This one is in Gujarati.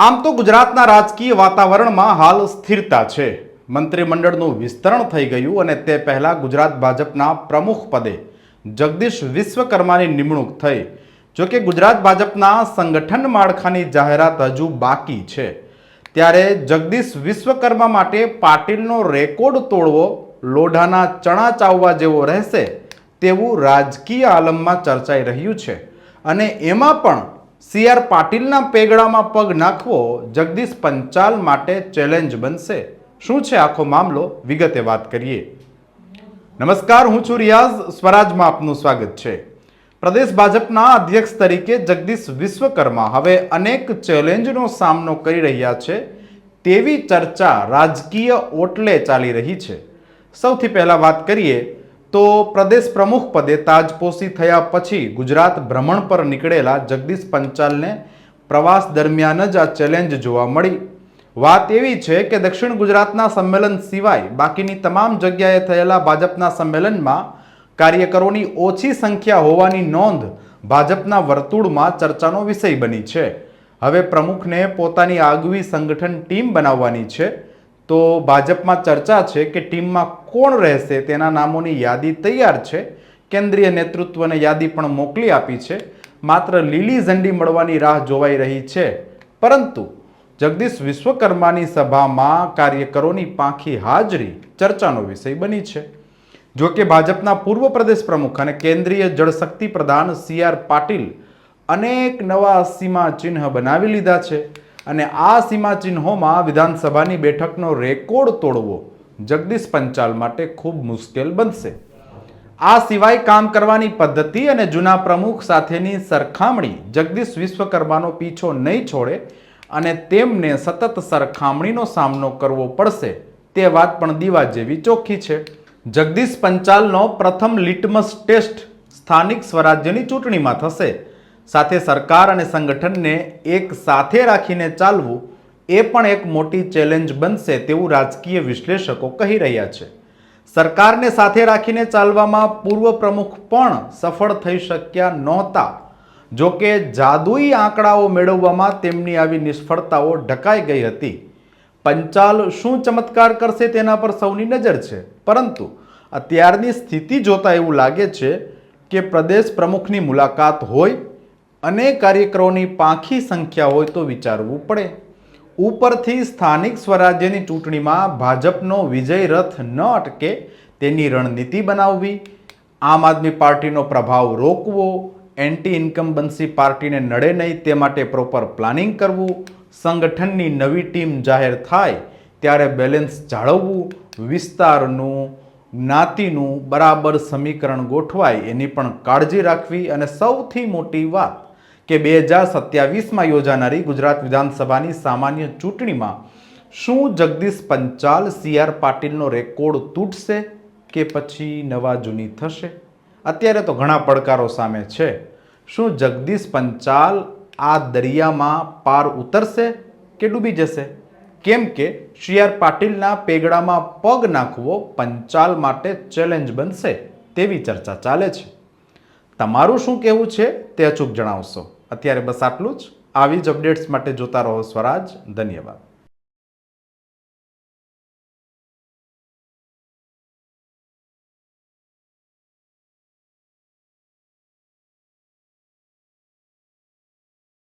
આમ તો ગુજરાતના રાજકીય વાતાવરણમાં હાલ સ્થિરતા છે. મંત્રીમંડળનું વિસ્તરણ થઈ ગયું અને તે પહેલાં ગુજરાત ભાજપના પ્રમુખ પદે જગદીશ વિશ્વકર્માની નિમણૂક થઈ. જોકે ગુજરાત ભાજપના સંગઠન માળખાની જાહેરાત હજુ બાકી છે. ત્યારે જગદીશ વિશ્વકર્મા માટે પાટીલનો રેકોર્ડ તોડવો, લોઢાના ચણા ચાવવા જેવો રહેશે તેવું રાજકીય આલમમાં ચર્ચાઈ રહ્યું છે. અને એમાં પણ સી આર પાટીલના પેગડામાં પગ નાખવો જગદીશ પંચાલ માટે ચેલેન્જ બનશે. શું છે આખો મામલો? વિગતે વાત કરીએ. નમસ્કાર, હું છું રિયાઝ. સ્વરાજમાં આપનું સ્વાગત છે. પ્રદેશ ભાજપના અધ્યક્ષ તરીકે જગદીશ વિશ્વકર્મા હવે અનેક ચેલેન્જનો સામનો કરી રહ્યા છે. તેવી ચર્ચા રાજકીય ઓટલે ચાલી રહી છે. સૌથી પહેલાં વાત કરીએ તો પ્રદેશ પ્રમુખ પદે તાજપોશી થયા પછી ગુજરાત ભ્રમણ પર નીકળેલા જગદીશ પંચાલને પ્રવાસ દરમિયાન જ આ ચેલેન્જ જોવા મળી. વાત એવી છે કે દક્ષિણ ગુજરાતના સંમેલન સિવાય બાકીની તમામ જગ્યાએ થયેલા ભાજપના સંમેલનમાં કાર્યકરોની ઓછી સંખ્યા હોવાની નોંધ ભાજપના વર્તુળમાં ચર્ચાનો વિષય બની છે. હવે પ્રમુખને પોતાની આગવી સંગઠન ટીમ બનાવવાની છે. તો ભાજપમાં ચર્ચા છે કે ટીમમાં કોણ રહેશે, તેના નામોની યાદી તૈયાર છે. કેન્દ્રીય નેતૃત્વને યાદી પણ મોકલી આપી છે. માત્ર લીલી ઝંડી મળવાની રાહ જોવાઈ રહી છે. પરંતુ જગદીશ વિશ્વકર્માની સભામાં કાર્યકરોની પાંખી હાજરી ચર્ચાનો વિષય બની છે. જો કે ભાજપના પૂર્વ પ્રદેશ પ્રમુખ અને કેન્દ્રીય જળશક્તિ પ્રધાન સી આર પાટીલ અનેક નવા સીમા ચિહ્ન બનાવી લીધા છે. અને આ સીમાચિહ્નોમાં વિધાનસભાની બેઠકનો રેકોર્ડ તોડવો જગદીશ પંચાલ માટે ખૂબ મુશ્કેલ બનશે. આ સિવાય કામ કરવાની પદ્ધતિ અને જૂના પ્રમુખ સાથેની સરખામણી જગદીશ વિશ્વકર્માનો પીછો નહીં છોડે અને તેમને સતત સરખામણીનો સામનો કરવો પડશે તે વાત પણ દીવા જેવી ચોખ્ખી છે. જગદીશ પંચાલનો પ્રથમ લિટમસ ટેસ્ટ સ્થાનિક સ્વરાજ્યની ચૂંટણીમાં થશે. સાથે સરકાર અને સંગઠનને એક સાથે રાખીને ચાલવું એ પણ એક મોટી ચેલેન્જ બનશે તેવું રાજકીય વિશ્લેષકો કહી રહ્યા છે. સરકારને સાથે રાખીને ચાલવામાં પૂર્વ પ્રમુખ પણ સફળ થઈ શક્યા નહોતા. જો કે જાદુઈ આંકડાઓ મેળવવામાં તેમની આવી નિષ્ફળતાઓ ઢકાઈ ગઈ હતી. પંચાલ શું ચમત્કાર કરશે તેના પર સૌની નજર છે. પરંતુ અત્યારની સ્થિતિ જોતા એવું લાગે છે કે પ્રદેશ પ્રમુખની મુલાકાત હોય અને કાર્યકરોની પાંખી સંખ્યા હોય તો વિચારવું પડે. ઉપરથી સ્થાનિક સ્વરાજ્યની ચૂંટણીમાં ભાજપનો વિજય રથ ન અટકે તેની રણનીતિ બનાવવી, આમ આદમી પાર્ટીનો પ્રભાવ રોકવો એન્ટી ઇન્કમ્બન્સી પાર્ટીને નડે નહીં તે માટે પ્રોપર પ્લાનિંગ કરવું, સંગઠનની નવી ટીમ જાહેર થાય ત્યારે બેલેન્સ જાળવવું, વિસ્તારનું, જ્ઞાતિનું બરાબર સમીકરણ ગોઠવાય એની પણ કાળજી રાખવી અને સૌથી મોટી વાત કે બે હજાર સત્યાવીસમાં યોજાનારી ગુજરાત વિધાનસભાની સામાન્ય ચૂંટણીમાં શું જગદીશ પંચાલ, સી આર પાટીલનો રેકોર્ડ તૂટશે કે પછી નવા જૂની થશે? અત્યારે તો ઘણા પડકારો સામે છે. શું જગદીશ પંચાલ આ દરિયામાં પાર ઉતરશે કે ડૂબી જશે? કેમ કે સી આર પાટીલના પેગડામાં પગ નાખવો પંચાલ માટે ચેલેન્જ બનશે તેવી ચર્ચા ચાલે છે. તમારું શું કહેવું છે તે અચૂક જણાવશો. અત્યારે બસ આટલું જ. આવી જ અપડેટ્સ માટે જોતા રહો સ્વરાજ. ધન્યવાદ.